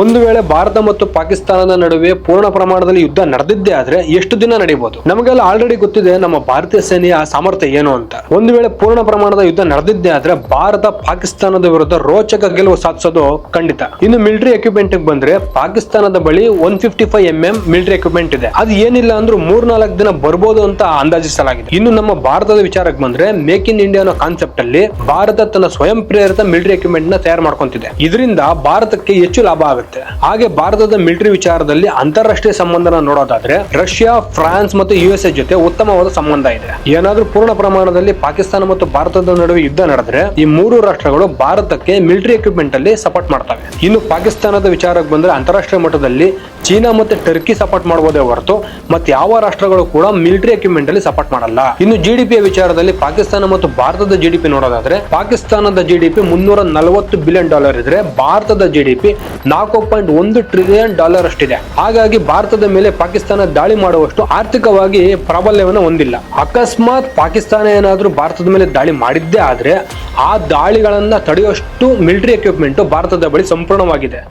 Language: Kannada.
ಒಂದು ವೇಳೆ ಭಾರತ ಮತ್ತು ಪಾಕಿಸ್ತಾನದ ನಡುವೆ ಪೂರ್ಣ ಪ್ರಮಾಣದಲ್ಲಿ ಯುದ್ಧ ನಡೆದಿದ್ದೇ ಆದ್ರೆ ಎಷ್ಟು ದಿನ ನಡೆಯಬಹುದು ನಮಗೆಲ್ಲ ಆಲ್ರೆಡಿ ಗೊತ್ತಿದೆ ನಮ್ಮ ಭಾರತೀಯ ಸೇನೆಯ ಸಾಮರ್ಥ್ಯ ಏನು ಅಂತ. ಒಂದು ವೇಳೆ ಪೂರ್ಣ ಪ್ರಮಾಣದ ಯುದ್ಧ ನಡೆದಿದ್ದೇ ಆದ್ರೆ ಭಾರತ ಪಾಕಿಸ್ತಾನದ ವಿರುದ್ಧ ರೋಚಕ ಗೆಲುವು ಸಾಧಿಸೋದು ಖಂಡಿತ. ಇನ್ನು ಮಿಲಿಟರಿ ಎಕ್ವಿಪ್ಮೆಂಟ್ ಬಂದ್ರೆ ಪಾಕಿಸ್ತಾನದ ಬಳಿ one fifty five M M military equipment ಇದೆ. ಅದು ಏನಿಲ್ಲ ಅಂದ್ರೂ ಮೂರ್ನಾಲ್ಕು ದಿನ ಬರ್ಬೋದು ಅಂತ ಅಂದಾಜಿಸಲಾಗಿದೆ. ಇನ್ನು ನಮ್ಮ ಭಾರತದ ವಿಚಾರಕ್ಕೆ ಬಂದ್ರೆ ಮೇಕ್ ಇನ್ ಇಂಡಿಯಾ ಅನ್ನೋ ಕಾನ್ಸೆಪ್ಟ್ ಅಲ್ಲಿ ಭಾರತ ತನ್ನ ಸ್ವಯಂ ಪ್ರೇರಿತ ಮಿಲಿಟರಿ ಎಕ್ವಿಪ್ಮೆಂಟ್ನ ತಯಾರು ಮಾಡ್ಕೊಂತಿದೆ. ಇದರಿಂದ ಭಾರತಕ್ಕೆ ಹೆಚ್ಚು ಲಾಭ ಆಗುತ್ತೆ. ಹಾಗೆ ಭಾರತದ ಮಿಲಿಟರಿ ವಿಚಾರದಲ್ಲಿ ಅಂತಾರಾಷ್ಟ್ರೀಯ ಸಂಬಂಧನ ನೋಡೋದಾದ್ರೆ ರಷ್ಯಾ, ಫ್ರಾನ್ಸ್ ಮತ್ತು ಯು ಎಸ್ ಎ ಜೊತೆ ಉತ್ತಮವಾದ ಸಂಬಂಧ ಇದೆ. ಏನಾದ್ರೂ ಪೂರ್ಣ ಪ್ರಮಾಣದಲ್ಲಿ ಪಾಕಿಸ್ತಾನ ಮತ್ತು ಭಾರತದ ನಡುವೆ ಯುದ್ಧ ನಡೆದ್ರೆ ಈ ಮೂರು ರಾಷ್ಟ್ರಗಳು ಭಾರತಕ್ಕೆ ಮಿಲಿಟರಿ ಎಕ್ವಿಪ್ಮೆಂಟ್ ಅಲ್ಲಿ ಸಪೋರ್ಟ್ ಮಾಡ್ತವೆ. ಇನ್ನು ಪಾಕಿಸ್ತಾನದ ವಿಚಾರಕ್ಕೆ ಬಂದ್ರೆ ಅಂತಾರಾಷ್ಟ್ರೀಯ ಮಟ್ಟದಲ್ಲಿ ಚೀನಾ ಮತ್ತೆ ಟರ್ಕಿ ಸಪೋರ್ಟ್ ಮಾಡಬಹುದೇ ಹೊರತು ಮತ್ತೆ ಯಾವ ರಾಷ್ಟ್ರಗಳು ಕೂಡ ಮಿಲಿಟರಿ ಎಕ್ವಿಪ್ಮೆಂಟ್ ಅಲ್ಲಿ ಸಪೋರ್ಟ್ ಮಾಡಲ್ಲ. ಇನ್ನು ಜಿಡಿಪಿ ವಿಚಾರದಲ್ಲಿ ಪಾಕಿಸ್ತಾನ ಮತ್ತು ಭಾರತದ ಜಿಡಿಪಿ ನೋಡೋದಾದ್ರೆ ಪಾಕಿಸ್ತಾನದ ಜಿಡಿಪಿ ಮುನ್ನೂರ ನಲವತ್ತು ಬಿಲಿಯನ್ ಡಾಲರ್ ಇದ್ರೆ ಭಾರತದ ಜಿಡಿಪಿ ನಾಲ್ಕು ಪಾಯಿಂಟ್ ಒಂದು ಟ್ರಿಲಿಯನ್ ಡಾಲರ್ ಅಷ್ಟಿದೆ. ಹಾಗಾಗಿ ಭಾರತದ ಮೇಲೆ ಪಾಕಿಸ್ತಾನ ದಾಳಿ ಮಾಡುವಷ್ಟು ಆರ್ಥಿಕವಾಗಿ ಪ್ರಾಬಲ್ಯವನ್ನು ಹೊಂದಿಲ್ಲ. ಅಕಸ್ಮಾತ್ ಪಾಕಿಸ್ತಾನ ಏನಾದರೂ ಭಾರತದ ಮೇಲೆ ದಾಳಿ ಮಾಡಿದ್ದೇ ಆದ್ರೆ ಆ ದಾಳಿಗಳನ್ನ ತಡೆಯುವಷ್ಟು ಮಿಲಿಟರಿ ಎಕ್ವಿಪ್ಮೆಂಟ್ ಭಾರತದ ಬಳಿ ಸಂಪೂರ್ಣವಾಗಿದೆ.